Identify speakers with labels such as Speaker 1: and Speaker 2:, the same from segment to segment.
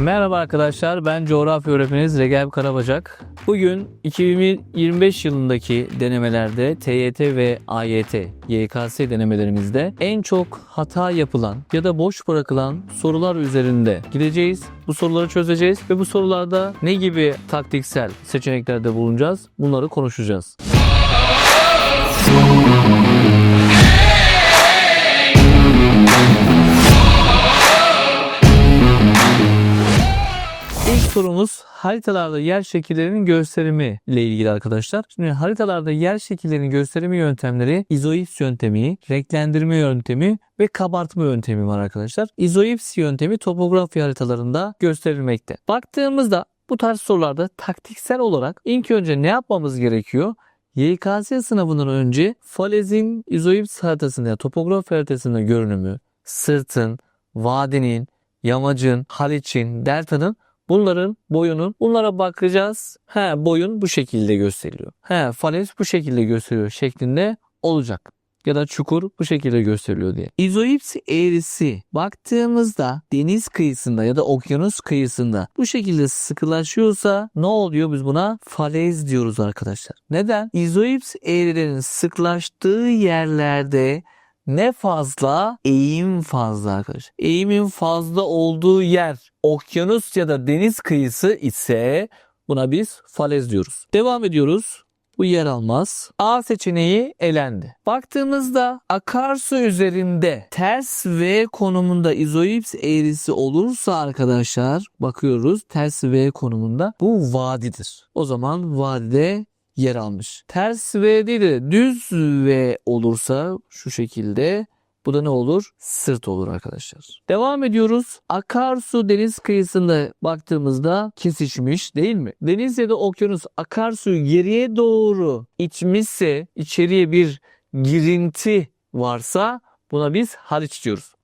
Speaker 1: Merhaba arkadaşlar, ben coğrafya öğretmeniniz Regep Karabacak. Bugün 2025 yılındaki denemelerde TYT ve AYT, YKS denemelerimizde en çok hata yapılan ya da boş bırakılan sorular üzerinde gideceğiz. Bu soruları çözeceğiz ve bu sorularda ne gibi taktiksel seçeneklerde bulunacağız bunları konuşacağız. Sorumuz haritalarda yer şekillerinin gösterimi ile ilgili arkadaşlar. Şimdi haritalarda yer şekillerinin gösterimi yöntemleri izoips yöntemi, renklendirme yöntemi ve kabartma yöntemi var arkadaşlar. İzoips yöntemi topografi haritalarında gösterilmekte. Baktığımızda bu tarz sorularda taktiksel olarak ilk önce ne yapmamız gerekiyor? YKS sınavından önce falezin izoips haritasında ya topografi haritasında görünümü, sırtın, vadinin, yamacın, haliçin, deltanın Bunların boyunun bunlara bakacağız. He boyun bu şekilde gösteriliyor. He falez bu şekilde gösteriyor şeklinde olacak. Ya da çukur bu şekilde gösteriliyor diye. İzoips eğrisi baktığımızda deniz kıyısında ya da okyanus kıyısında bu şekilde sıkılaşıyorsa ne oluyor biz buna? Falez diyoruz arkadaşlar. Neden? İzoips eğrilerin sıklaştığı yerlerde ne fazla? Eğim fazla arkadaşlar. Eğimin fazla olduğu yer okyanus ya da deniz kıyısı ise buna biz falez diyoruz. Devam ediyoruz. Bu yer almaz. A seçeneği elendi. Baktığımızda akarsu üzerinde ters V konumunda izoips eğrisi olursa arkadaşlar bakıyoruz ters V konumunda bu vadidir. O zaman vadide yer almış. Ters V değil de düz V olursa şu şekilde bu da ne olur? Sırt olur arkadaşlar. Devam ediyoruz. Akarsu deniz kıyısında baktığımızda kesişmiş değil mi? Deniz ya da okyanus akarsuyu geriye doğru itmişse içeriye bir girinti varsa buna biz hariç diyoruz.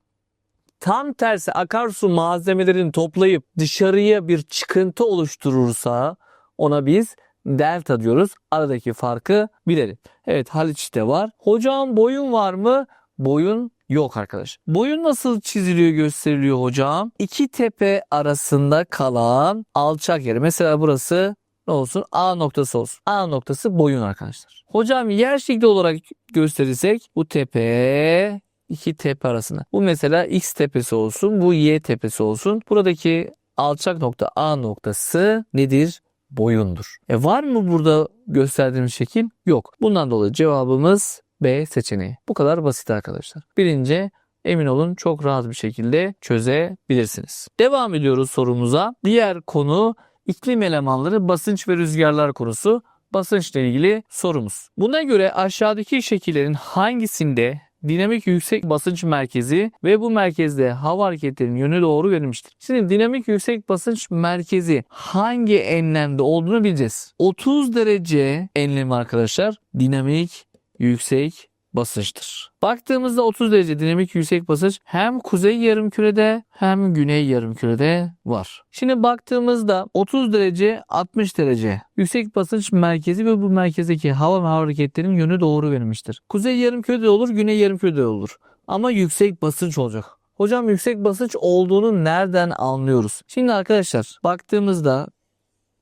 Speaker 1: Tam tersi akarsu malzemelerini toplayıp dışarıya bir çıkıntı oluşturursa ona biz delta diyoruz. Aradaki farkı bilelim. Evet Haliç'te var. Hocam boyun var mı? Boyun yok arkadaş. Boyun nasıl çiziliyor gösteriliyor hocam? İki tepe arasında kalan alçak yeri. Mesela burası ne olsun? A noktası olsun. A noktası boyun arkadaşlar. Hocam yer şekli olarak gösterirsek bu tepe iki tepe arasında. Bu mesela X tepesi olsun. Bu Y tepesi olsun. Buradaki alçak nokta A noktası nedir? Boyundur. E var mı burada gösterdiğimiz şekil? Yok. Bundan dolayı cevabımız B seçeneği. Bu kadar basit arkadaşlar. Birinci emin olun çok rahat bir şekilde çözebilirsiniz. Devam ediyoruz sorumuza. Diğer konu iklim elemanları basınç ve rüzgarlar konusu. Basınçla ilgili sorumuz. Buna göre aşağıdaki şekillerin hangisinde dinamik yüksek basınç merkezi ve bu merkezde hava hareketlerinin yönü doğru verilmiştir. Şimdi dinamik yüksek basınç merkezi hangi enlemde olduğunu bileceğiz. 30 derece enlemi arkadaşlar dinamik yüksek basınçtır. Baktığımızda 30 derece dinamik yüksek basınç hem kuzey yarımkürede hem güney yarımkürede var. Şimdi baktığımızda 30 derece 60 derece yüksek basınç merkezi ve bu merkezdeki hava ve hava hareketlerinin yönü doğru verilmiştir. Kuzey yarımkürede olur, güney yarımkürede olur. Ama yüksek basınç olacak. Hocam yüksek basınç olduğunu nereden anlıyoruz? Şimdi arkadaşlar baktığımızda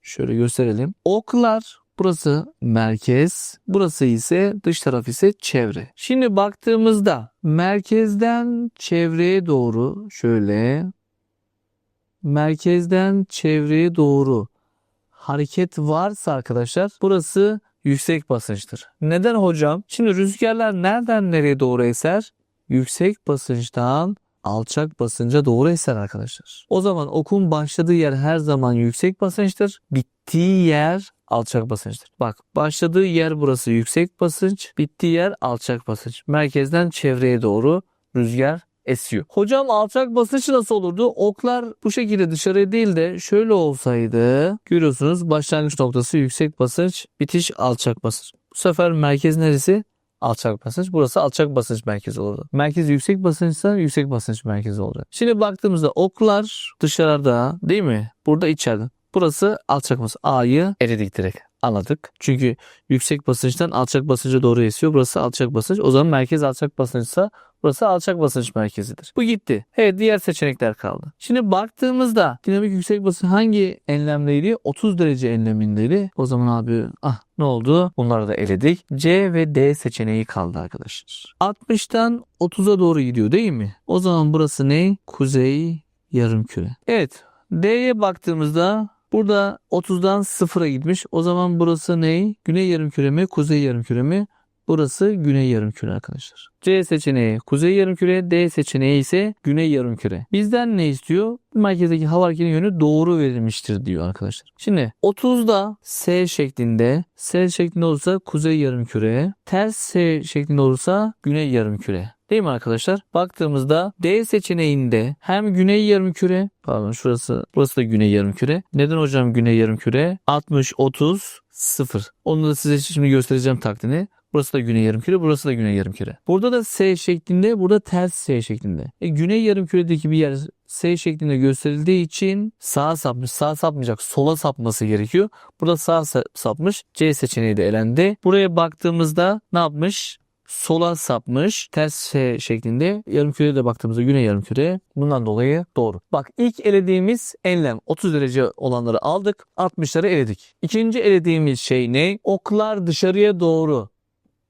Speaker 1: şöyle gösterelim. Oklar Burası merkez, burası ise dış taraf ise çevre. Şimdi baktığımızda merkezden çevreye doğru şöyle merkezden çevreye doğru hareket varsa arkadaşlar burası yüksek basınçtır. Neden hocam? Şimdi rüzgarlar nereden nereye doğru eser? Yüksek basınçtan alçak basınca doğru eser arkadaşlar. O zaman okun başladığı yer her zaman yüksek basınçtır. Bittiği yer alçak basınçtır. Bak başladığı yer burası yüksek basınç, bittiği yer alçak basınç. Merkezden çevreye doğru rüzgar esiyor. Hocam alçak basınç nasıl olurdu? Oklar bu şekilde dışarıya değil de şöyle olsaydı görüyorsunuz başlangıç noktası yüksek basınç, bitiş alçak basınç. Bu sefer merkez neresi? alçak basınç. Burası alçak basınç merkezi olurdu. Merkez yüksek basınçsa yüksek basınç merkezi olacak. Şimdi baktığımızda oklar dışarıda değil mi? Burada içeride. Burası alçak basınç. A'yı eledik direkt. Anladık. Çünkü yüksek basınçtan alçak basınca doğru esiyor. Burası alçak basınç. O zaman merkez alçak basınçsa Burası alçak basınç merkezidir. Bu gitti. Evet diğer seçenekler kaldı. Şimdi baktığımızda dinamik yüksek basınç hangi enlemdeydi? 30 derece enlemindeydi. O zaman abi ah ne oldu? Bunları da eledik. C ve D seçeneği kaldı arkadaşlar. 60'tan 30'a doğru gidiyor değil mi? O zaman burası ne? Kuzey yarımküre. Evet. D'ye baktığımızda burada 30'dan 0'a gitmiş. O zaman burası ne? Güney yarımküre mi? Kuzey yarımküre mi? Burası güney yarımküre arkadaşlar. C seçeneği kuzey yarımküre, D seçeneği ise güney yarımküre. Bizden ne istiyor? Merkezdeki hava hareketinin yönü doğru verilmiştir diyor arkadaşlar. Şimdi 30'da S şeklinde, S şeklinde olursa kuzey yarımküre, ters S şeklinde olursa güney yarımküre. Değil mi arkadaşlar? Baktığımızda D seçeneğinde hem güney yarımküre, pardon şurası, burası da güney yarımküre. Neden hocam güney yarımküre? 60, 30, 0. Onu da size şimdi göstereceğim taktiğini. Burası da güney yarımküre, burası da güney yarımküre. Burada da S şeklinde, burada ters S şeklinde. E, güney yarımküredeki bir yer S şeklinde gösterildiği için sağa sapmış, sağa sapmayacak, sola sapması gerekiyor. Burada sağa sapmış, C seçeneği de elendi. Buraya baktığımızda ne yapmış? Sola sapmış ters S şeklinde yarımküreye de baktığımızda güney yarımküre bundan dolayı doğru. Bak ilk elediğimiz enlem 30 derece olanları aldık 60'ları eledik. İkinci elediğimiz şey ne? Oklar dışarıya doğru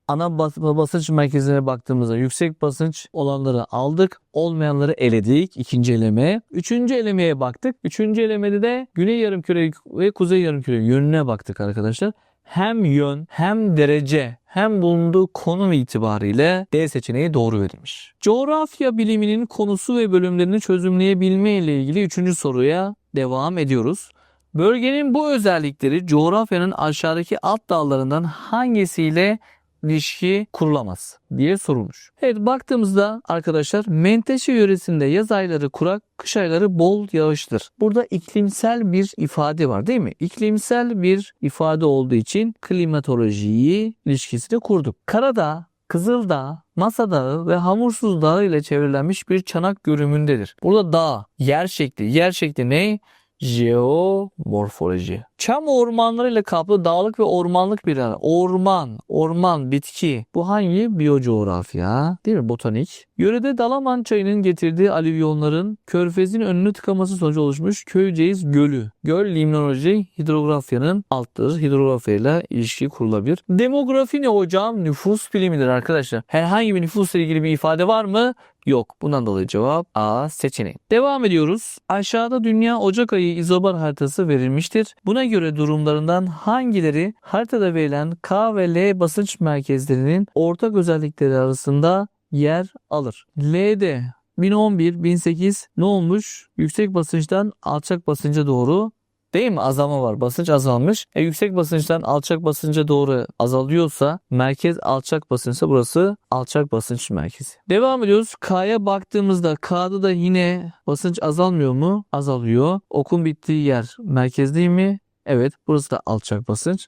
Speaker 1: ana bas basınç merkezine baktığımızda yüksek basınç olanları aldık. Olmayanları eledik ikinci eleme. Üçüncü elemeye baktık. Üçüncü elemede de güney yarımküre ve kuzey yarımküre yönüne baktık arkadaşlar. Hem yön hem derece hem bulunduğu konum itibariyle D seçeneği doğru verilmiş. Coğrafya biliminin konusu ve bölümlerini çözümleyebilme ile ilgili üçüncü soruya devam ediyoruz. Bölgenin bu özellikleri coğrafyanın aşağıdaki alt dallarından hangisiyle ilişki kurulamaz diye sorulmuş. Evet baktığımızda arkadaşlar Menteşe yöresinde yaz ayları kurak, kış ayları bol yağıştır. Burada iklimsel bir ifade var değil mi? İklimsel bir ifade olduğu için klimatolojiyi ilişkisini kurduk. Karadağ, Kızıldağ, Masa Dağı ve Hamursuz Dağı ile çevrilenmiş bir çanak görümündedir. Burada dağ, yer şekli. Yer şekli ne? Jeomorfoloji. Çam ormanlarıyla kaplı dağlık ve ormanlık bir alan. Orman, orman, bitki. Bu hangi? Biyocoğrafya. Değil mi? Botanik. Yörede Dalaman çayının getirdiği alüvyonların körfezin önünü tıkaması sonucu oluşmuş Köyceğiz Gölü. Göl limnoloji hidrografyanın altıdır. Hidrografyayla ilişki kurulabilir. Demografi ne hocam? Nüfus bilimidir arkadaşlar. Herhangi bir nüfusla ilgili bir ifade var mı? Yok. Bundan dolayı cevap A seçeneği. Devam ediyoruz. Aşağıda Dünya Ocak ayı izobar haritası verilmiştir. Buna göre durumlarından hangileri haritada verilen K ve L basınç merkezlerinin ortak özellikleri arasında yer alır? L'de 1011, 1008 ne olmuş? Yüksek basınçtan alçak basınca doğru Değil mi? Azalma var. Basınç azalmış. E, yüksek basınçtan alçak basınca doğru azalıyorsa merkez alçak basınçsa burası alçak basınç merkezi. Devam ediyoruz. K'ya baktığımızda K'da da yine basınç azalmıyor mu? Azalıyor. Okun bittiği yer merkez değil mi? Evet. Burası da alçak basınç.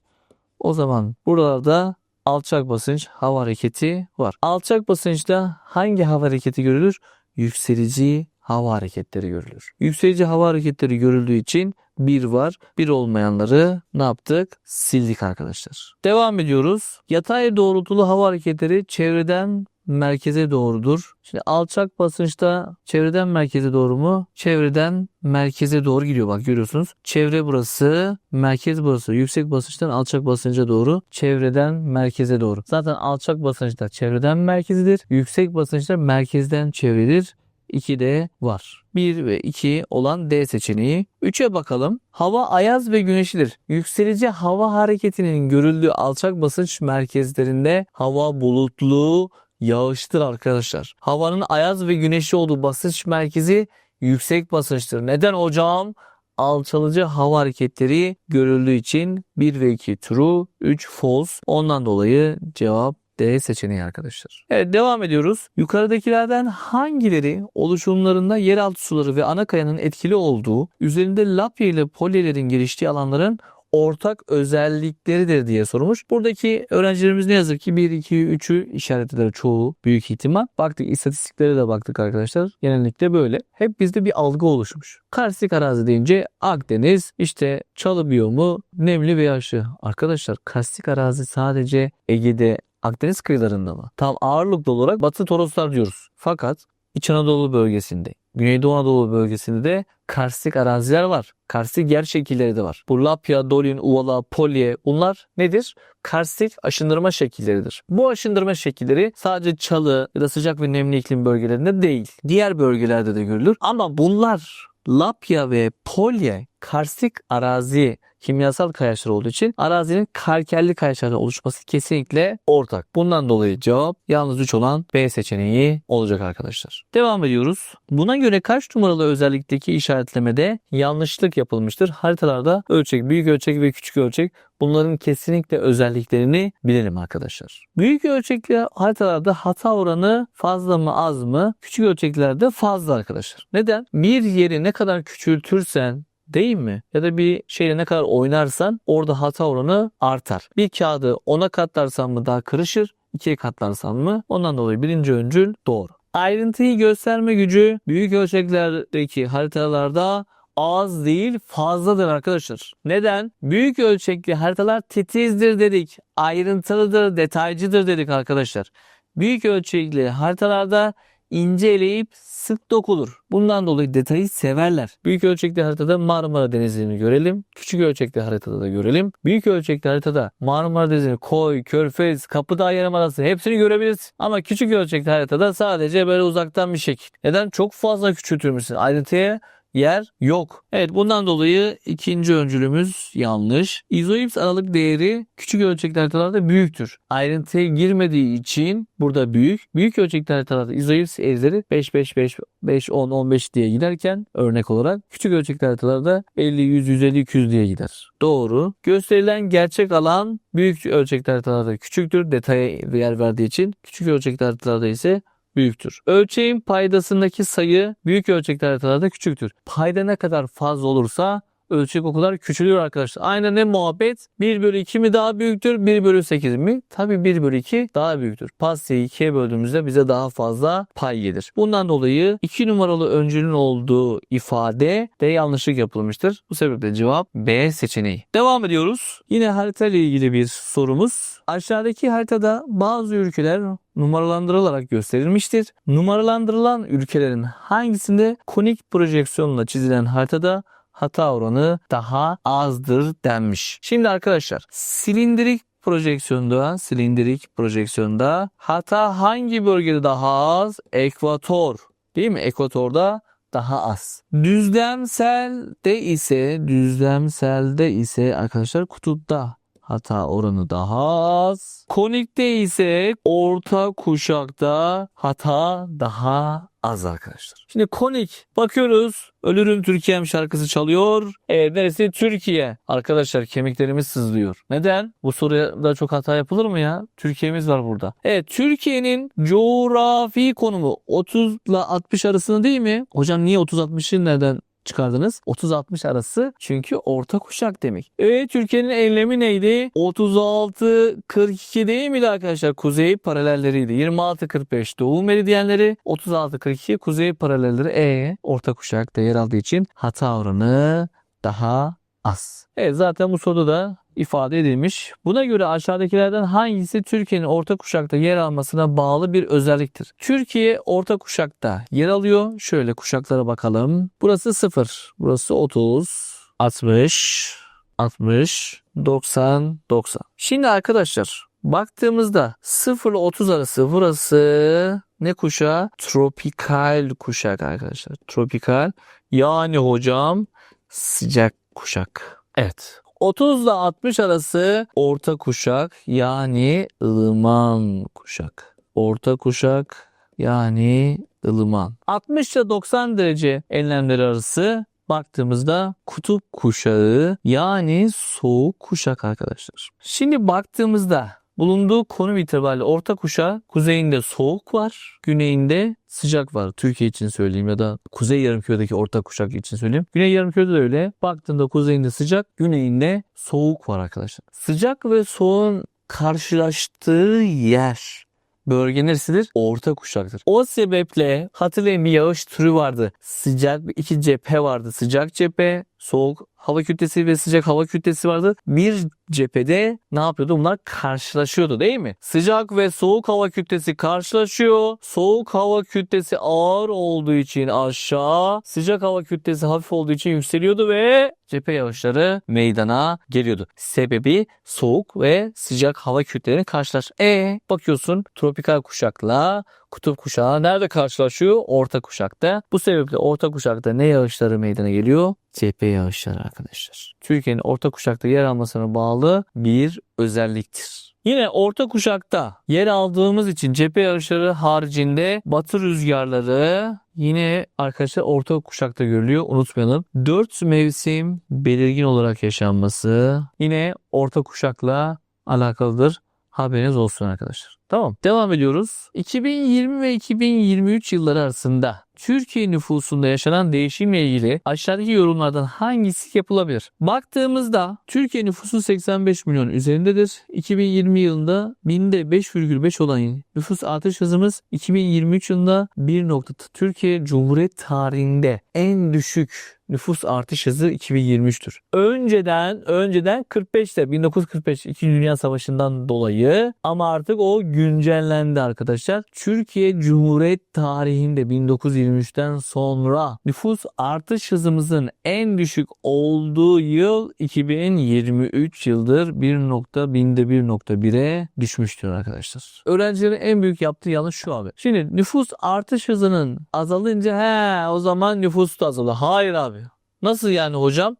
Speaker 1: O zaman buralarda alçak basınç hava hareketi var. Alçak basınçta hangi hava hareketi görülür? Yükselici hava hareketleri görülür. Yükselici hava hareketleri görüldüğü için bir var. Bir olmayanları ne yaptık? Sildik arkadaşlar. Devam ediyoruz. Yatay doğrultulu hava hareketleri çevreden merkeze doğrudur. Şimdi alçak basınçta çevreden merkeze doğru mu? Çevreden merkeze doğru gidiyor bak görüyorsunuz. Çevre burası, merkez burası. Yüksek basınçtan alçak basınca doğru, çevreden merkeze doğru. Zaten alçak basınçta çevreden merkezidir. Yüksek basınçta merkezden çevredir. 2 de var. 1 ve 2 olan D seçeneği. 3'e bakalım. Hava ayaz ve güneşlidir. Yükselici hava hareketinin görüldüğü alçak basınç merkezlerinde hava bulutlu, yağıştır arkadaşlar. Havanın ayaz ve güneşli olduğu basınç merkezi yüksek basınçtır. Neden hocam? alçalıcı hava hareketleri görüldüğü için 1 ve 2 true, 3 false. Ondan dolayı cevap D seçeneği arkadaşlar. Evet devam ediyoruz. Yukarıdakilerden hangileri oluşumlarında yeraltı suları ve ana kayanın etkili olduğu, üzerinde lapya ile polyelerin geliştiği alanların ortak özellikleridir diye sormuş. Buradaki öğrencilerimiz ne yazık ki 1, 2, 3'ü işaretler çoğu büyük ihtimal. Baktık istatistiklere de baktık arkadaşlar. Genellikle böyle. Hep bizde bir algı oluşmuş. Karstik arazi deyince Akdeniz, işte çalı biyomu, nemli ve yaşlı. Arkadaşlar karstik arazi sadece Ege'de Akdeniz kıyılarında mı? Tam ağırlıklı olarak Batı Toroslar diyoruz. Fakat İç Anadolu bölgesinde, Güneydoğu Anadolu bölgesinde de karstik araziler var. Karstik yer şekilleri de var. Bu Lapya, Dolin, Uvala, Polye bunlar nedir? Karstik aşındırma şekilleridir. Bu aşındırma şekilleri sadece çalı ya da sıcak ve nemli iklim bölgelerinde değil. Diğer bölgelerde de görülür. Ama bunlar Lapya ve Polye karstik arazi kimyasal kayaçlar olduğu için arazinin kalkerli kayaçlardan oluşması kesinlikle ortak. Bundan dolayı cevap yalnız 3 olan B seçeneği olacak arkadaşlar. Devam ediyoruz. Buna göre kaç numaralı özellikteki işaretlemede yanlışlık yapılmıştır? Haritalarda ölçek, büyük ölçek ve küçük ölçek bunların kesinlikle özelliklerini bilelim arkadaşlar. Büyük ölçekli haritalarda hata oranı fazla mı az mı? Küçük ölçeklerde fazla arkadaşlar. Neden? Bir yeri ne kadar küçültürsen değil mi? Ya da bir şeyle ne kadar oynarsan orada hata oranı artar. Bir kağıdı 10'a katlarsan mı daha kırışır, 2'ye katlarsan mı? Ondan dolayı birinci öncül doğru. Ayrıntıyı gösterme gücü büyük ölçeklerdeki haritalarda az değil fazladır arkadaşlar. Neden? Büyük ölçekli haritalar titizdir dedik. Ayrıntılıdır, detaycıdır dedik arkadaşlar. Büyük ölçekli haritalarda ince eleyip sık dokulur. Bundan dolayı detayı severler. Büyük ölçekli haritada Marmara Denizi'ni görelim. Küçük ölçekli haritada da görelim. Büyük ölçekli haritada Marmara Denizi'ni, Koy, Körfez, Kapıdağ Yarımadası hepsini görebiliriz. Ama küçük ölçekli haritada sadece böyle uzaktan bir şekil. Neden? Çok fazla küçültülmüşsün. Ayrıntıya yer yok. Evet bundan dolayı ikinci öncülümüz yanlış. İzoips aralık değeri küçük ölçekli haritalarda büyüktür. Ayrıntıya girmediği için burada büyük. Büyük ölçekli haritalarda izoips eğrileri 5 5 5 5 10 15 diye giderken örnek olarak küçük ölçekli haritalarda 50 100 150 200 diye gider. Doğru. Gösterilen gerçek alan büyük ölçekli haritalarda küçüktür. Detaya yer verdiği için küçük ölçekli haritalarda ise büyüktür. Ölçeğin paydasındaki sayı büyük ölçekli haritalarda küçüktür. Payda ne kadar fazla olursa ölçek o kadar küçülüyor arkadaşlar. Aynen ne muhabbet? 1 bölü 2 mi daha büyüktür? 1 bölü 8 mi? Tabii 1 bölü 2 daha büyüktür. Pastayı 2'ye böldüğümüzde bize daha fazla pay gelir. Bundan dolayı 2 numaralı öncülün olduğu ifade de yanlışlık yapılmıştır. Bu sebeple cevap B seçeneği. Devam ediyoruz. Yine harita ile ilgili bir sorumuz. Aşağıdaki haritada bazı ülkeler numaralandırılarak gösterilmiştir. Numaralandırılan ülkelerin hangisinde konik projeksiyonla çizilen haritada hata oranı daha azdır denmiş. Şimdi arkadaşlar silindirik projeksiyonda, silindirik projeksiyonda hata hangi bölgede daha az? Ekvator. Değil mi? Ekvatorda daha az. Düzlemselde ise düzlemselde ise arkadaşlar kutupta hata oranı daha az. Konikte ise orta kuşakta hata daha az arkadaşlar. Şimdi konik bakıyoruz. Ölürüm Türkiye'm şarkısı çalıyor. Evet neresi? Türkiye. Arkadaşlar kemiklerimiz sızlıyor. Neden? Bu soruya da çok hata yapılır mı ya? Türkiye'miz var burada. Evet Türkiye'nin coğrafi konumu 30 ile 60 arasında değil mi? Hocam niye 30-60'ı nereden çıkardınız. 30-60 arası çünkü orta kuşak demek. Evet Türkiye'nin enlemi neydi? 36-42 değil miydi arkadaşlar? Kuzey paralelleriydi. 26-45 doğu meridyenleri, 36-42 kuzey paralelleri. E orta kuşakta yer aldığı için hata oranı daha az. Evet zaten bu soruda da ifade edilmiş. Buna göre aşağıdakilerden hangisi Türkiye'nin orta kuşakta yer almasına bağlı bir özelliktir? Türkiye orta kuşakta yer alıyor. Şöyle kuşaklara bakalım. Burası 0, burası 30, 60, 60, 90, 90. Şimdi arkadaşlar baktığımızda 0 ile 30 arası burası ne kuşağı? Tropikal kuşak arkadaşlar. Tropikal. Yani hocam sıcak kuşak. Evet. 30 ile 60 arası orta kuşak yani ılıman kuşak. Orta kuşak yani ılıman. 60 ile 90 derece enlemleri arası baktığımızda kutup kuşağı yani soğuk kuşak arkadaşlar. Şimdi baktığımızda bulunduğu konum itibariyle orta kuşağı kuzeyinde soğuk var, güneyinde sıcak var. Türkiye için söyleyeyim ya da Kuzey Yarımküre'deki orta kuşak için söyleyeyim. Güney Yarımküre'de de öyle. Baktığında kuzeyinde sıcak, güneyinde soğuk var arkadaşlar. Sıcak ve soğuğun karşılaştığı yer bölge neresidir? Orta kuşaktır. O sebeple hatırlayın bir yağış türü vardı. Sıcak iki cephe vardı. Sıcak cephe, soğuk hava kütlesi ve sıcak hava kütlesi vardı. Bir cephede ne yapıyordu? Bunlar karşılaşıyordu değil mi? Sıcak ve soğuk hava kütlesi karşılaşıyor. Soğuk hava kütlesi ağır olduğu için aşağı, sıcak hava kütlesi hafif olduğu için yükseliyordu ve cephe yağışları meydana geliyordu. Sebebi soğuk ve sıcak hava kütlelerinin karşılaş. E bakıyorsun tropikal kuşakla kutup kuşağı nerede karşılaşıyor? Orta kuşakta. Bu sebeple orta kuşakta ne yağışları meydana geliyor? Cephe yağışları arkadaşlar. Türkiye'nin orta kuşakta yer almasına bağlı bir özelliktir. Yine orta kuşakta yer aldığımız için cephe yağışları haricinde batı rüzgarları yine arkadaşlar orta kuşakta görülüyor. Unutmayalım. Dört mevsim belirgin olarak yaşanması yine orta kuşakla alakalıdır. Haberiniz olsun arkadaşlar. Tamam. Devam ediyoruz. 2020 ve 2023 yılları arasında Türkiye nüfusunda yaşanan değişimle ilgili aşağıdaki yorumlardan hangisi yapılabilir? Baktığımızda Türkiye nüfusu 85 milyon üzerindedir. 2020 yılında binde 5,5 olan nüfus artış hızımız 2023 yılında 1 nokta. Türkiye Cumhuriyet tarihinde en düşük nüfus artış hızı 2023'tür. Önceden önceden 45'te 1945 2. Dünya Savaşı'ndan dolayı ama artık o güncellendi arkadaşlar. Türkiye Cumhuriyet tarihinde 1923'ten sonra nüfus artış hızımızın en düşük olduğu yıl 2023 yıldır 1 nokta binde 1.1'e düşmüştür arkadaşlar. Öğrencilerin en büyük yaptığı yanlış şu abi. Şimdi nüfus artış hızının azalınca he o zaman nüfus da azalır. Hayır abi. Nasıl yani hocam?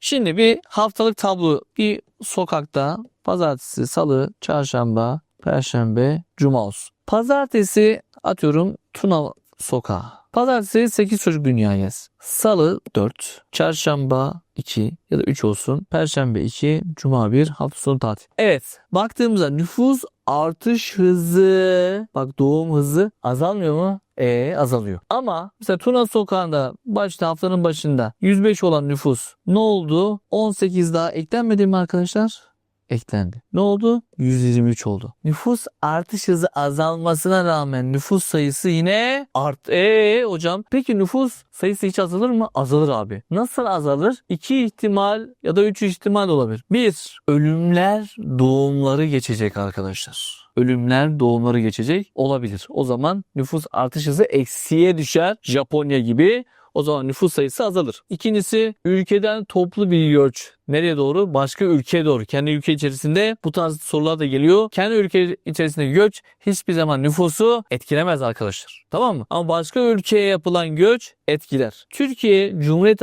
Speaker 1: Şimdi bir haftalık tablo bir sokakta pazartesi, salı, çarşamba, perşembe, cuma olsun. Pazartesi atıyorum Tuna sokağı. Pazartesi 8 çocuk dünyaya. Salı 4, çarşamba 2 ya da 3 olsun. Perşembe 2, cuma 1, hafta sonu tatil. Evet baktığımızda nüfus artış hızı bak doğum hızı azalmıyor mu? E azalıyor. Ama mesela Tuna sokağında başta haftanın başında 105 olan nüfus ne oldu? 18 daha eklenmedi mi arkadaşlar? Eklendi. Ne oldu? 123 oldu. Nüfus artış hızı azalmasına rağmen nüfus sayısı yine art. Eee hocam peki nüfus sayısı hiç azalır mı? Azalır abi. Nasıl azalır? İki ihtimal ya da üç ihtimal olabilir. Bir, ölümler doğumları geçecek arkadaşlar ölümler doğumları geçecek olabilir. O zaman nüfus artış hızı eksiye düşer. Japonya gibi o zaman nüfus sayısı azalır. İkincisi ülkeden toplu bir göç. Nereye doğru? Başka ülkeye doğru. Kendi ülke içerisinde bu tarz sorular da geliyor. Kendi ülke içerisinde göç hiçbir zaman nüfusu etkilemez arkadaşlar. Tamam mı? Ama başka ülkeye yapılan göç etkiler. Türkiye Cumhuriyet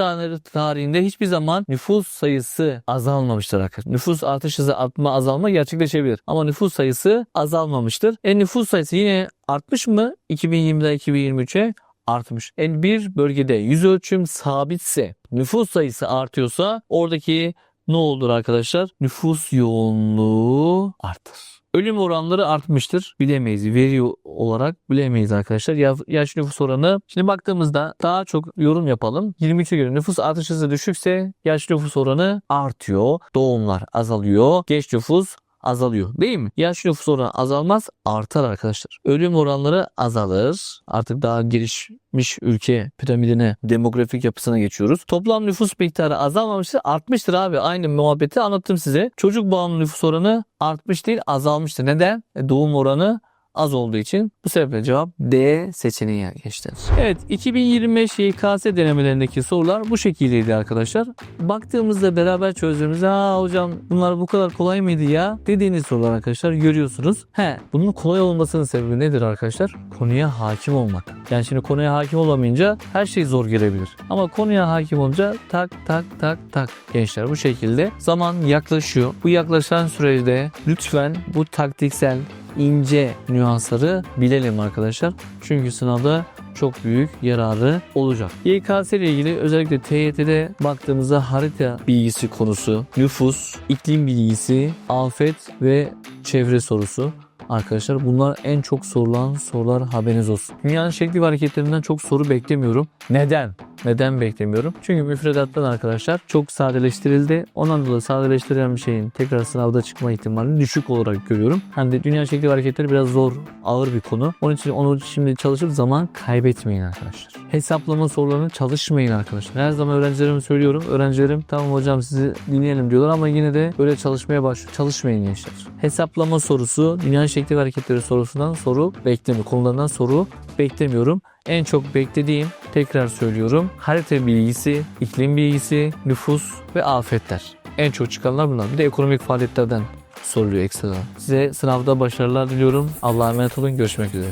Speaker 1: tarihinde hiçbir zaman nüfus sayısı azalmamıştır arkadaşlar. Nüfus artış hızı artma azalma gerçekleşebilir. Ama nüfus sayısı azalmamıştır. E nüfus sayısı yine artmış mı 2020'den 2023'e? Artmış. En bir bölgede yüz ölçüm sabitse nüfus sayısı artıyorsa oradaki ne olur arkadaşlar? Nüfus yoğunluğu artar. Ölüm oranları artmıştır. Bilemeyiz. Veri olarak bilemeyiz arkadaşlar. Ya, yaş nüfus oranı. Şimdi baktığımızda daha çok yorum yapalım. 23'e göre nüfus artış hızı düşükse yaş nüfus oranı artıyor. Doğumlar azalıyor. Geç nüfus azalıyor değil mi? Yaş nüfus oranı azalmaz artar arkadaşlar. Ölüm oranları azalır. Artık daha gelişmiş ülke piramidine demografik yapısına geçiyoruz. Toplam nüfus miktarı azalmamıştır artmıştır abi. Aynı muhabbeti anlattım size. Çocuk bağımlı nüfus oranı artmış değil azalmıştır. Neden? E, doğum oranı az olduğu için bu sebeple cevap D seçeneği gençler. Evet 2025 YKS denemelerindeki sorular bu şekildeydi arkadaşlar. Baktığımızda beraber çözdüğümüzde ha hocam bunlar bu kadar kolay mıydı ya dediğiniz sorular arkadaşlar görüyorsunuz. He bunun kolay olmasının sebebi nedir arkadaşlar? Konuya hakim olmak. Yani şimdi konuya hakim olamayınca her şey zor gelebilir. Ama konuya hakim olunca tak tak tak tak gençler bu şekilde zaman yaklaşıyor. Bu yaklaşan sürede lütfen bu taktiksel ince nüansları bilelim arkadaşlar. Çünkü sınavda çok büyük yararı olacak. YKS ile ilgili özellikle TYT'de baktığımızda harita bilgisi konusu, nüfus, iklim bilgisi, afet ve çevre sorusu Arkadaşlar bunlar en çok sorulan sorular haberiniz olsun. Dünyanın şekli ve hareketlerinden çok soru beklemiyorum. Neden? Neden beklemiyorum? Çünkü müfredattan arkadaşlar çok sadeleştirildi. Ondan dolayı sadeleştirilen bir şeyin tekrar sınavda çıkma ihtimalini düşük olarak görüyorum. Hani de dünya şekli hareketleri biraz zor, ağır bir konu. Onun için onu şimdi çalışıp zaman kaybetmeyin arkadaşlar. Hesaplama sorularını çalışmayın arkadaşlar. Her zaman öğrencilerime söylüyorum. Öğrencilerim tamam hocam sizi dinleyelim diyorlar ama yine de böyle çalışmaya başlıyor. Çalışmayın gençler. Hesaplama sorusu, dünya şekli hareketleri sorusundan soru beklemiyorum. Konularından soru beklemiyorum. En çok beklediğim tekrar söylüyorum. Harita bilgisi, iklim bilgisi, nüfus ve afetler. En çok çıkanlar bunlar. Bir de ekonomik faaliyetlerden soruluyor ekstradan. Size sınavda başarılar diliyorum. Allah'a emanet olun. Görüşmek üzere.